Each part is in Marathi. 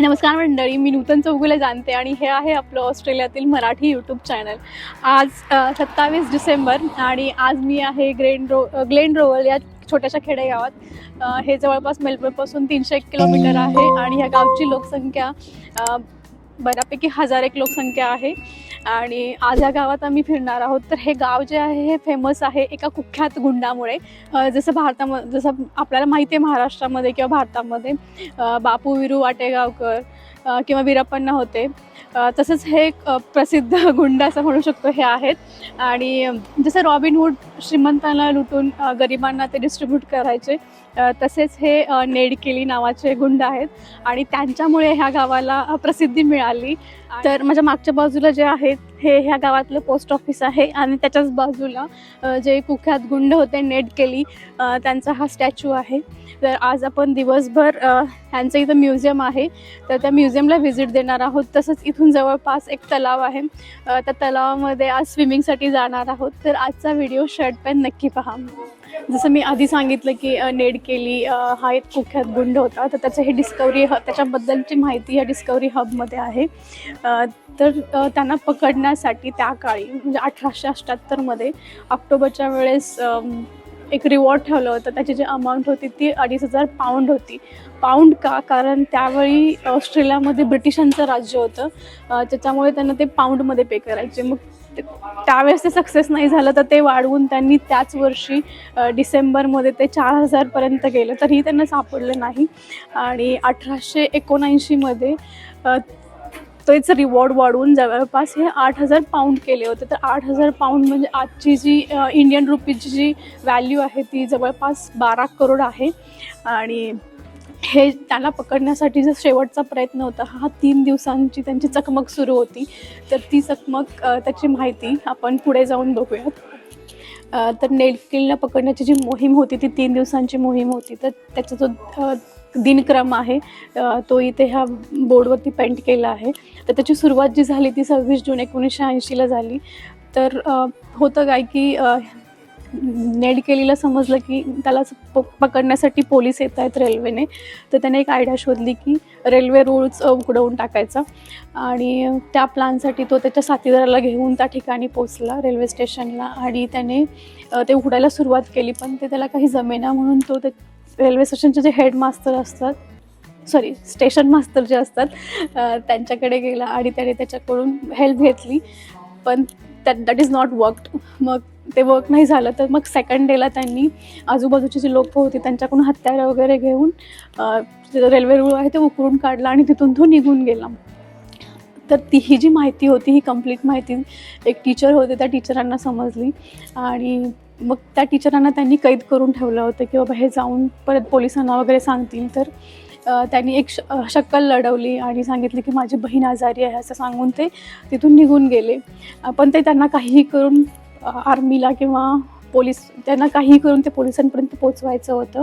नमस्कार मंडळी मी नूतन चौगुले जाणते आणि हे आहे आपलं ऑस्ट्रेलियातील मराठी यूट्यूब चॅनल आज सत्तावीस डिसेंबर आणि आज मी आहे ग्रेन रो ग्लेन रोवल या छोट्याशा खेडेगावात. हे जवळपास मेलबर्नपासून तीनशे एक किलोमीटर आहे आणि ह्या गावची लोकसंख्या बऱ्यापैकी हजार एक लोकसंख्या आहे. आणि आज या गावात आम्ही फिरणार आहोत. तर हे गाव जे आहे हे फेमस आहे एका कुख्यात गुंडामुळे. जसं भारतामध्ये जसं आपल्याला माहिती आहे महाराष्ट्रामध्ये किंवा भारतामध्ये बापू विरू वाटेगावकर किंवा वीरप्पन्न होते. तसंच हे एक प्रसिद्ध गुंड असं म्हणू शकतो हे आहेत. आणि जसं रॉबिनहूड श्रीमंतांना लुटून गरिबांना ते डिस्ट्रीब्यूट करायचे. तसेच हे नेडकेली नावाचे गुंड आहेत आणि त्यांच्यामुळे ह्या गावाला प्रसिद्धी मिळाली. तर माझ्या मागच्या बाजूला जे आहेत हे ह्या गावातलं पोस्ट ऑफिस आहे आणि त्याच्याच बाजूला जे कुख्यात गुंड होते नेट केली अ, त्यांचा हा स्टॅच्यू आहे. तर आज आपण दिवसभर ह्यांचं इथं म्युझियम आहे. तर त्या म्युझियमला व्हिजिट देणार आहोत. तसंच इथून जवळपास एक तलाव आहे. त्या तलावामध्ये आज स्विमिंगसाठी जाणार आहोत. तर आजचा व्हिडिओ शर्ट पॅन नक्की पहा. जसं मी आधी सांगितलं की नेड केली हा एक कुख्यात गुंड होता तर त्याचं हे डिस्कवरी ह त्याच्याबद्दलची माहिती या डिस्कवरी हबमध्ये आहे. तर त्यांना पकडण्यासाठी त्या काळी म्हणजे अठराशे अठ्ठ्याहत्तरमध्ये ऑक्टोबरच्या वेळेस एक रिवॉर्ड ठेवलं होतं. त्याची जी अमाऊंट होती ती अडीच हजार पाऊंड होती. पाऊंड का? कारण त्यावेळी ऑस्ट्रेलियामध्ये ब्रिटिशांचं राज्य होतं. त्याच्यामुळे त्यांना ते पाऊंडमध्ये पे करायचे. मग त्यावेळेस ते सक्सेस नाही झालं तर ते वाढवून त्यांनी त्याच वर्षी डिसेंबरमध्ये ते चार हजारपर्यंत गेलं. तरीही त्यांना सापडलं नाही. आणि अठराशे एकोणऐंशीमध्ये तेच रिवॉर्ड वाढवून जवळपास हे आठ हजार पाऊंड केले होते. तर आठ हजार पाऊंड म्हणजे आजची जी इंडियन रुपीची जी व्हॅल्यू आहे ती जवळपास बारा करोड आहे. आणि हे त्याला पकडण्यासाठी जो शेवटचा प्रयत्न होता हा तीन दिवसांची त्यांची चकमक सुरू होती. तर ती चकमक त्याची माहिती आपण पुढे जाऊन बघूयात. तर नेलकिलला पकडण्याची जी मोहीम होती ती तीन दिवसांची मोहीम होती. तर त्याचा जो दिनक्रम आहे तो इथे ह्या बोर्डवरती पेंट केला आहे. तर त्याची सुरुवात जी झाली ती सव्वीस जून एकोणीसशे ऐंशीला झाली. तर होतं काय की अ, नेड केलीला समजलं की त्याला प पकडण्यासाठी पोलीस येत आहेत रेल्वेने तर त्याने एक आयडिया शोधली की रेल्वे रूळच उघडवून टाकायचा. आणि त्या प्लॅनसाठी तो त्याच्या साथीदाराला घेऊन त्या ठिकाणी पोचला रेल्वे स्टेशनला. आणि त्याने ते उघडायला सुरुवात केली पण ते त्याला काही जमेना म्हणून तो ते रेल्वे स्टेशनचे जे हेडमास्तर असतात सॉरी स्टेशन मास्तर जे असतात त्यांच्याकडे गेला आणि त्याने त्याच्याकडून हेल्प घेतली. पण that that is not worked मग ते वर्क नाही झालं तर मग सेकंड डेला त्यांनी आजूबाजूची जी लोकं होती त्यांच्याकडून हत्यारं वगैरे घेऊन जे रेल्वे रूळ आहे ते उकरून काढला आणि तिथून तो निघून गेला. तर ती ही जी माहिती होती ही कंप्लीट माहिती एक टीचर होते त्या टीचरांना समजली. आणि मग त्या टीचरांना त्यांनी कैद करून ठेवलं होतं की बाबा हे जाऊन परत पोलिसांना वगैरे सांगतील तर त्यांनी एक श शक्कल लढवली आणि सांगितली की माझी बहीण आजारी आहे असं सांगून ते तिथून निघून गेले. पण ते त्यांना काहीही करून आर्मीला किंवा पोलीस त्यांना काहीही करून ते पोलिसांपर्यंत पोचवायचं होतं.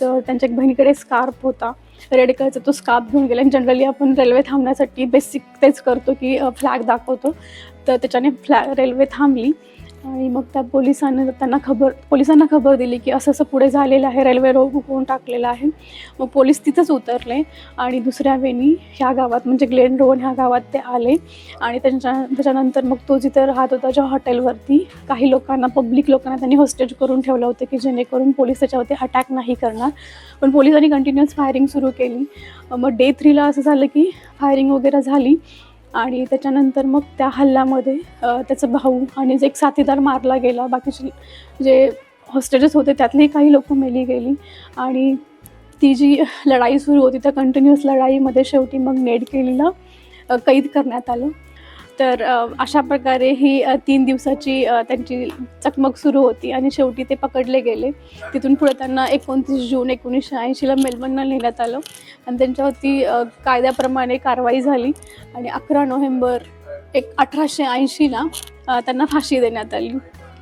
तर त्यांच्या एक बहिणीकडे स्कार्फ होता रेड कलरचा तो स्कार्फ घेऊन गेला आणि जनरली आपण रेल्वे थांबण्यासाठी बेसिक तेच करतो की फ्लॅग दाखवतो. तर त्याच्याने फ्लॅ रेल्वे थांबली. आणि मग त्या पोलिसांनी त्यांना खबर पोलिसांना खबर दिली की असं असं पुढे झालेलं आहे रेल्वे रोग होऊन टाकलेला आहे. मग पोलीस तिथंच उतरले आणि दुसऱ्या वेळी ह्या गावात म्हणजे ग्लेन रोड ह्या गावात ते आले. आणि त्यांच्या त्याच्यानंतर मग तो जिथे राहत होता ज्या हॉटेलवरती काही लोकांना पब्लिक लोकांना त्यांनी होस्टेज करून ठेवलं होतं की जेणेकरून पोलीस त्याच्यावरती अटॅक नाही करणार. पण पोलिसांनी कंटिन्युअस फायरिंग सुरू केली. मग डे थ्रीला असं झालं की फायरिंग वगैरे झाली. आणि त्याच्यानंतर मग त्या हल्ल्यामध्ये त्याचा भाऊ आणि जे एक साथीदार मारला गेला. बाकीचे जे हॉस्टेजेस होते त्यातली काही लोक मेली गेली. आणि ती जी लढाई सुरू होती त्या कंटिन्युअस लढाईमध्ये शेवटी मग नेड केलीला कैद करण्यात आलं. तर अशा प्रकारे ही तीन दिवसाची त्यांची चकमक सुरू होती आणि शेवटी ते पकडले गेले. तिथून पुढे त्यांना एकोणतीस जून एकोणीसशे ऐंशीला मेलबर्नला नेण्यात आलं आणि त्यांच्यावरती कायद्याप्रमाणे कारवाई झाली आणि अकरा नोव्हेंबर एक अठराशे ऐंशीला त्यांना फाशी देण्यात आली.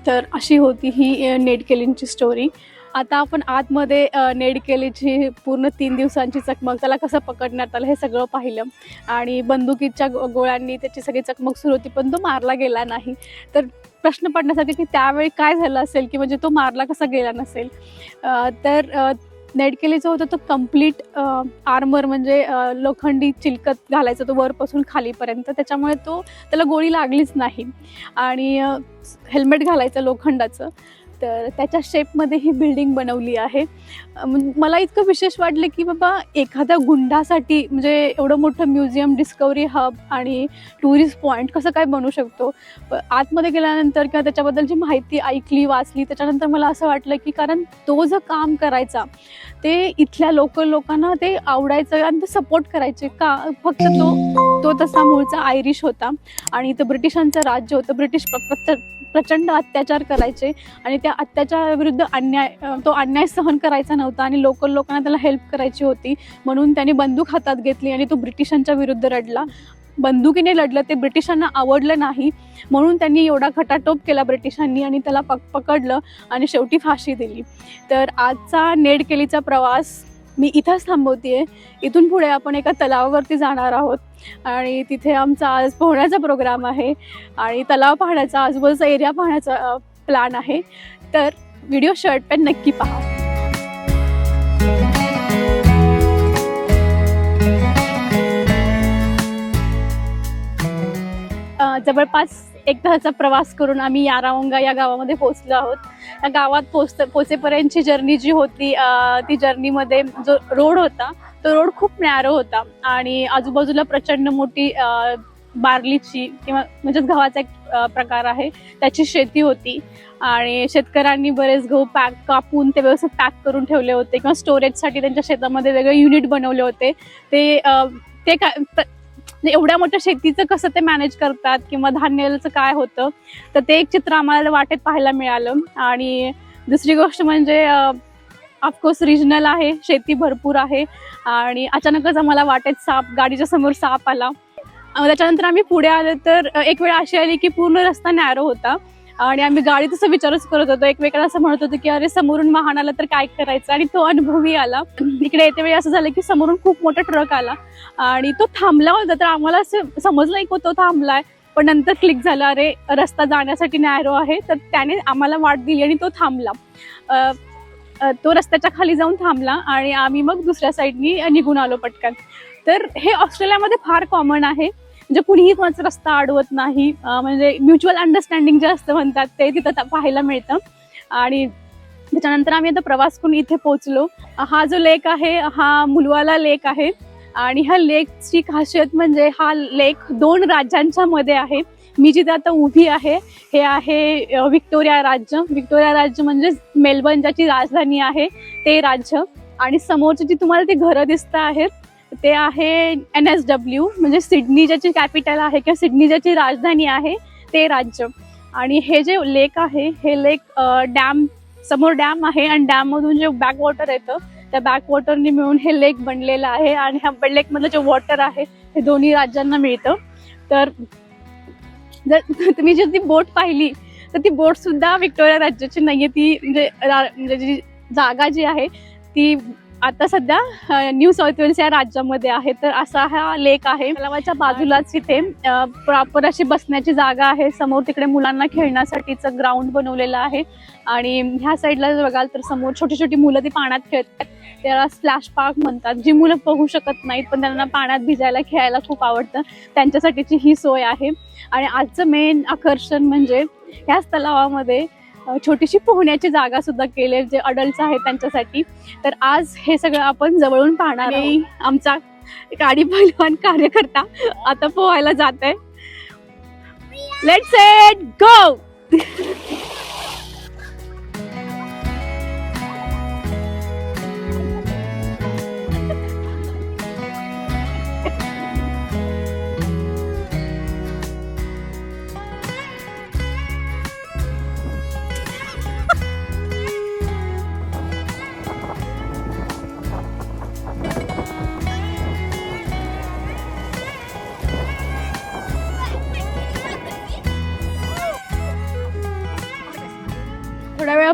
तर अशी होती ही नेट केलींची स्टोरी आता आपण आतमध्ये नेडकेलीची पूर्ण तीन दिवसांची चकमक त्याला कसं पकडण्यात आलं हे सगळं पाहिलं. आणि बंदुकीच्या गो गोळ्यांनी त्याची सगळी चकमक सुरू होती पण तो मारला गेला नाही. तर प्रश्न पडण्यासाठी की त्यावेळी काय झालं असेल की म्हणजे तो मारला कसा गेला नसेल? तर नेडकेली नेडकेलीचं होतं तो कंप्लीट आर्मर म्हणजे लोखंडी चिलकत घालायचा तो वरपासून खालीपर्यंत. त्याच्यामुळे तो त्याला गोळी लागलीच नाही. आणि हेल्मेट घालायचं लोखंडाचं. तर त्याच्या शेपमध्ये ही बिल्डिंग बनवली आहे. मला इतकं विशेष वाटलं की बाबा एखाद्या गुंडासाठी म्हणजे एवढं मोठं म्युझियम डिस्कवरी हब आणि टुरिस्ट पॉईंट कसं काय बनवू शकतो? आतमध्ये गेल्यानंतर किंवा त्याच्याबद्दलची माहिती ऐकली वाचली त्याच्यानंतर मला असं वाटलं की कारण तो जो काम करायचा ते इथल्या लोकल लोकांना ते आवडायचं आणि ते सपोर्ट करायचे का? फक्त तो तो तसा मूळचा आयरिश होता आणि इथं ब्रिटिशांचं राज्य होतं. ब्रिटिश प्रचंड अत्याचार करायचे आणि त्या अत्याचाराविरुद्ध अन्याय तो अन्याय सहन करायचा नव्हता आणि लोकल लोकांना त्याला हेल्प करायची होती. म्हणून त्याने बंदूक हातात घेतली आणि तो ब्रिटिशांच्या विरुद्ध रडला. बंदुकीने लढलं ते ब्रिटिशांना आवडलं नाही. म्हणून त्यांनी एवढा खटाटोप केला ब्रिटिशांनी आणि त्याला पक पकडलं आणि शेवटी फाशी दिली. तर आजचा नेडकेलीचा प्रवास मी इथंच थांबवते इथून पुढे आपण एका तलावावरती जाणार आहोत. आणि तिथे आमचा आज पोहण्याचा प्रोग्राम आहे. आणि तलाव पाहण्याचा आजूबाजूचा एरिया पाहण्याचा प्लॅन आहे. तर व्हिडिओ शर्ट पेन नक्की पहा. जवळपास एक तासाचा प्रवास करून आम्ही यारावंगा या गावामध्ये पोहोचलो आहोत. या गावात पोहोच पोचेपर्यंतची जर्नी जी होती ती जर्नीमध्ये जो रोड होता तो रोड खूप नॅरो होता. आणि आजूबाजूला प्रचंड मोठी बार्लीची किंवा म्हणजेच गव्हाचा एक प्रकार आहे. त्याची शेती होती. आणि शेतकऱ्यांनी बरेच गहू पॅक कापून ते व्यवस्थित पॅक करून ठेवले होते किंवा स्टोरेजसाठी त्यांच्या शेतामध्ये वेगळे युनिट बनवले होते. ते ते काय म्हणजे एवढ्या मोठ्या शेतीचं कसं ते मॅनेज करतात किंवा धान्याचं काय होतं तर ते एक चित्र आम्हाला वाटेत पाहायला मिळालं. आणि दुसरी गोष्ट म्हणजे ऑफकोर्स रिजनल आहे शेती भरपूर आहे. आणि अचानकच आम्हाला वाटेत साप गाडीच्या समोर साप आला. त्याच्यानंतर आम्ही पुढे आलो तर एक वेळ अशी आली की पूर्ण रस्ता नॅरो होता. आणि आम्ही गाडी विचारच करत होतो. एकमेकाला असं म्हणत होतो की अरे समोरून वाहन आलं तर काय करायचं? आणि तो अनुभवही आला. इकडे येते वेळी असं झालं की समोरून खूप मोठा ट्रक आला. आणि तो थांबला होता. तर आम्हाला असं समजलं की तो थांबलाय. पण नंतर क्लिक झालं अरे रस्ता जाण्यासाठी नॅरो आहे. तर त्याने आम्हाला वाट दिली आणि तो थांबला. तो रस्त्याच्या खाली जाऊन थांबला आणि आम्ही मग दुसऱ्या साईडनी निघून आलो पटकन. तर हे ऑस्ट्रेलियामध्ये फार कॉमन आहे. म्हणजे कुणीही कोणाचा रस्ता अडवत नाही. म्हणजे म्युच्युअल अंडरस्टँडिंग जे असतं म्हणतात ते तिथं पाहायला मिळतं. आणि त्याच्यानंतर आम्ही आता प्रवास करून इथे पोहोचलो. हा जो लेक आहे हा मुलवाला लेक आहे. आणि ह्या लेकची खासियत म्हणजे हा लेक दोन राज्यांच्या मध्ये आहे. मी जिथे आता उभी आहे हे आहे विक्टोरिया व्हिक्टोरिया राज्य. व्हिक्टोरिया राज्य म्हणजे मेलबर्न ज्याची राजधानी आहे ते राज्य. आणि समोरची जी तुम्हाला ती घरं दिसत आहेत ते आहे एन एस डब्ल्यू म्हणजे सिडनी ज्याची कॅपिटल आहे किंवा सिडनी ज्याची राजधानी आहे ते राज्य. आणि हे जे लेक आहे हे लेक डॅम समोर डॅम आहे आणि डॅममधून जे बॅक वॉटर येतं त्या बॅक वॉटरने मिळून हे लेक बनलेलं आहे आणि ह्या लेकमधलं जे वॉटर आहे हे दोन्ही राज्यांना मिळतं. तर जर तुम्ही जर ती बोट पाहिली तर ती बोट सुद्धा विक्टोरिया राज्याची नाहीये ती म्हणजे म्हणजे जी जागा जी आहे ती आता सध्या न्यू साऊथ वेल्स या राज्यामध्ये आहे. तर असा हा लेक आहे. तलावाच्या बाजूलाच इथे प्रॉपर अशी बसण्याची जागा आहे. समोर तिकडे मुलांना खेळण्यासाठीचं ग्राउंड बनवलेलं आहे. आणि ह्या साईडला जर बघाल तर समोर छोटी छोटी मुलं ती पाण्यात खेळतात. त्याला स्प्लॅश पार्क म्हणतात. जी मुलं पोहू शकत नाहीत पण त्यांना पाण्यात भिजायला खेळायला खूप आवडतं. त्यांच्यासाठीची ही सोय आहे. आणि आजचं मेन आकर्षण म्हणजे ह्याच तलावामध्ये छोटीशी पोहण्याची जागा सुद्धा केली जे अडल्ट आहेत त्यांच्यासाठी. तर आज हे सगळं आपण जवळून पाहणार आहे आमचा गाडी पहिलवान कार्यकर्ता आता पोहायला जात आहे लेट सेट गो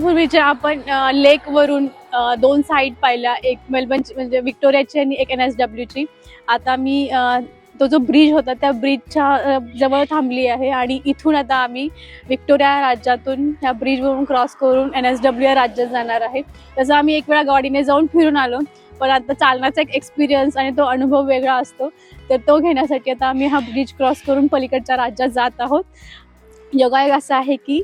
थोड्या आपण लेक वरून दोन साईड पाहिल्या. एक मेलबर्न म्हणजे विक्टोरियाची आणि एक एन एस डब्ल्यूची आता मी तो जो ब्रिज होता त्या ब्रिजच्या जवळ थांबली आहे आणि इथून आता आम्ही विक्टोरिया राज्यातून ह्या ब्रिजवरून क्रॉस करून एन एस डब्ल्यू या राज्यात जाणार आहे. तसं आम्ही एक वेळा गाडीने जाऊन फिरून आलो. पण आता चालण्याचा एक एक्सपिरियन्स आणि तो अनुभव वेगळा असतो. तर तो घेण्यासाठी आता आम्ही हा ब्रिज क्रॉस करून पलीकडच्या राज्यात जात आहोत. योगायोग असा आहे की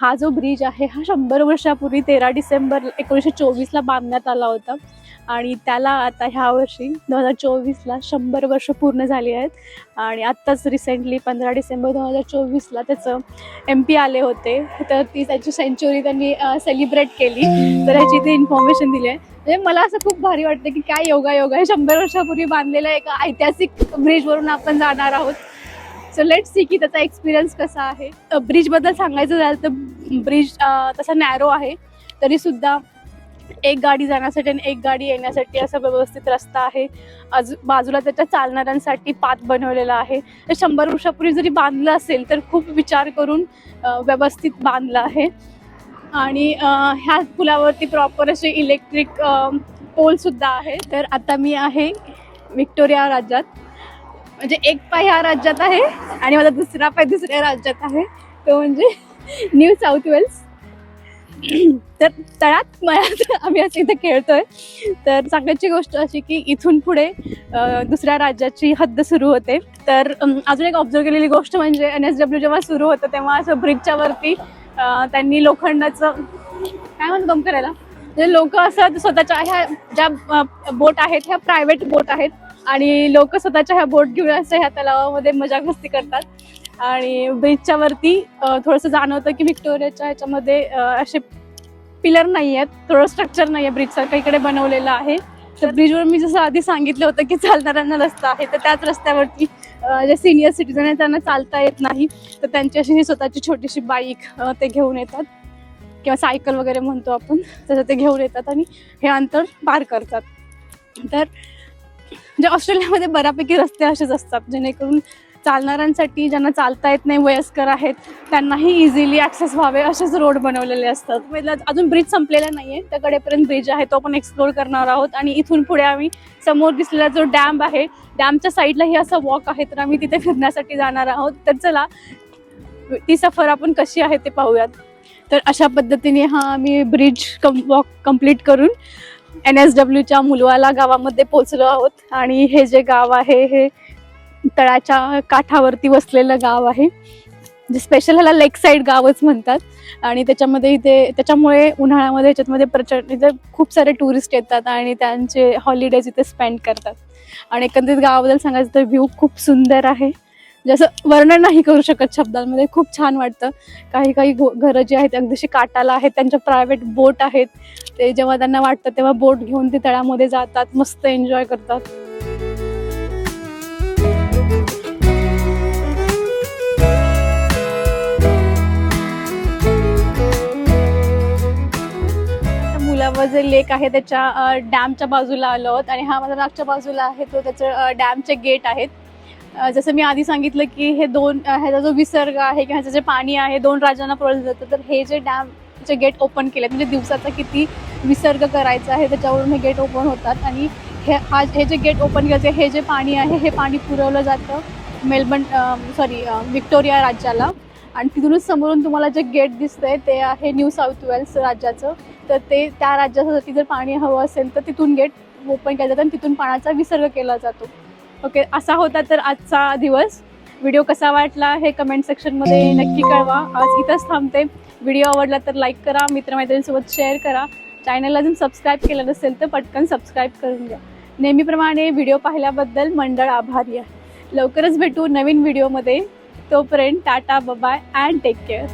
हा जो ब्रिज आहे हा शंभर वर्षापूर्वी तेरा डिसेंबर एकोणीसशे चोवीसला बांधण्यात आला होता. आणि त्याला आता ह्या वर्षी दोन हजार चोवीसला शंभर वर्ष पूर्ण झाली आहेत. आणि आत्ताच रिसेंटली पंधरा डिसेंबर दोन हजार चोवीसला त्याचं एम पी आले होते. तर ती त्याची सेंचुरी त्यांनी सेलिब्रेट केली. तर ह्याची ती इन्फॉर्मेशन दिली आहे. म्हणजे मला असं खूप भारी वाटतं की काय योगा योगा आहे. शंभर वर्षापूर्वी बांधलेल्या एका ऐतिहासिक ब्रिजवरून आपण जाणार आहोत. सो लेट सी की त्याचा एक्सपिरियन्स कसा आहे. ब्रिजबद्दल सांगायचं झालं तर ब्रिज तसा नॅरो आहे. तरी सुद्धा एक गाडी जाण्यासाठी आणि एक गाडी येण्यासाठी असा व्यवस्थित रस्ता आहे. आजू बाजूला त्याच्या चालणाऱ्यांसाठी पाथ बनवलेला आहे. तर शंभर वर्षापूर्वी जरी बांधलं असेल तर खूप विचार करून व्यवस्थित बांधलं आहे. आणि ह्या पुलावरती प्रॉपर असे इलेक्ट्रिक पोलसुद्धा आहे. तर आता मी आहे विक्टोरिया राज्यात. म्हणजे एक पाय ह्या राज्यात आहे आणि माझा दुसरा पाय दुसऱ्या राज्यात आहे. तो म्हणजे न्यू साऊथ वेल्स तर तळात मळ्यात आम्ही असं इथे खेळतोय. तर सांगायची गोष्ट अशी की इथून पुढे दुसऱ्या राज्याची हद्द सुरू होते. तर अजून एक ऑब्झर्व केलेली गोष्ट म्हणजे एन एस डब्ल्यू जेव्हा सुरू होतं तेव्हा असं ब्रिजच्या वरती त्यांनी लोखंडाचं काय म्हणतो करायला? म्हणजे लोक असं स्वतःच्या ह्या ज्या बोट आहेत ह्या प्रायव्हेट बोट आहेत आणि लोक स्वतःच्या ह्या बोट घेऊन असं ह्या तलावामध्ये मजा मस्ती करतात. आणि ब्रिजच्या वरती थोडंसं जाणवतं की विक्टोरियाच्या ह्याच्यामध्ये असे पिलर नाही आहेत थोडं स्ट्रक्चर नाही आहे ब्रिजसारखं इकडे बनवलेलं आहे. तर ब्रिजवर मी जसं आधी सांगितलं होतं की चालणाऱ्यांना रस्ता आहे तर त्याच रस्त्यावरती जे सिनियर सिटीजन आहेत त्यांना चालता येत नाही. तर त्यांची अशी ही स्वतःची छोटीशी बाईक ते घेऊन येतात. किंवा सायकल वगैरे म्हणतो आपण तसं ते घेऊन येतात आणि हे अंतर पार करतात. तर म्हणजे ऑस्ट्रेलियामध्ये बऱ्यापैकी रस्ते असेच असतात जेणेकरून चालणाऱ्यांसाठी ज्यांना चालता येत नाही वयस्कर आहेत त्यांनाही इझिली ॲक्सेस व्हावे असेच रोड बनवलेले असतात. म्हणजे अजून ब्रिज संपलेला नाही आहे त्या कडेपर्यंत ब्रिज आहे तो आपण एक्सप्लोर करणार आहोत आणि इथून पुढे आम्ही समोर दिसलेला जो डॅम आहे डॅमच्या साईडलाही असा वॉक आहे तर आम्ही तिथे फिरण्यासाठी जाणार आहोत. तर चला ती सफर आपण कशी आहे ते पाहूयात. तर अशा पद्धतीने हा आम्ही ब्रिज कम वॉक कंप्लीट करून एन एस डब्ल्यूच्या मुलवाला गावामध्ये पोचलो आहोत. आणि हे जे गाव आहे हे तळाच्या काठावरती वसलेलं गाव आहे जे स्पेशल ह्याला लेक साईड गावच म्हणतात. आणि त्याच्यामध्ये इथे त्याच्यामुळे उन्हाळ्यामध्ये याच्यामध्ये प्रचंड इथे खूप सारे टुरिस्ट येतात आणि त्यांचे हॉलिडेज इथे स्पेंड करतात. आणि एकंदरीत गावाबद्दल सांगायचं तर व्ह्यू खूप सुंदर आहे. जसं वर्णन नाही करू शकत शब्दांमध्ये. खूप छान वाटतं. काही काही घरं जी आहेत अगदीशी काटाला आहेत त्यांच्या प्रायव्हेट बोट आहेत. ते जेव्हा त्यांना वाटतं तेव्हा बोट घेऊन ते तळ्यामध्ये जातात मस्त एन्जॉय करतात. मुलावर जे लेक आहे त्याच्या डॅमच्या बाजूला आलो आहोत. आणि हा माझा नागच्या बाजूला आहे तो त्याचं डॅमचे गेट आहेत. जसं मी आधी सांगितलं की हे दोन ह्याचा जो विसर्ग आहे किंवा ह्याचं जे पाणी आहे दोन राज्यांना पुरवलं जातं तर हे जे डॅमचे गेट ओपन केले म्हणजे दिवसाचा किती विसर्ग करायचा आहे त्याच्यावरून हे गेट ओपन होतात. आणि हे हा हे जे गेट ओपन केलं हे जे पाणी आहे हे पाणी पुरवलं जातं मेलबर्न सॉरी विक्टोरिया राज्याला. आणि तिथूनच समोरून तुम्हाला जे गेट दिसतंय ते आहे न्यू साऊथ वेल्स राज्याचं. तर ते त्या राज्यासाठी जर पाणी हवं असेल तर तिथून गेट ओपन केलं जातं आणि तिथून पाण्याचा विसर्ग केला जातो. ओके असा होता तर आजचा दिवस. व्हिडिओ कसा वाटला हे कमेंट सेक्शनमध्ये नक्की कळवा. आज इथंच थांबते. व्हिडिओ आवडला तर लाईक करा मित्रमैत्रिणींसोबत शेअर करा. चॅनलला अजून सबस्क्राईब केलं नसेल तर पटकन सबस्क्राईब करून घ्या. नेहमीप्रमाणे व्हिडिओ पाहिल्याबद्दल मंडळ आभारी आहे. लवकरच भेटू नवीन व्हिडिओमध्ये. तोपर्यंत tata bye bye and take care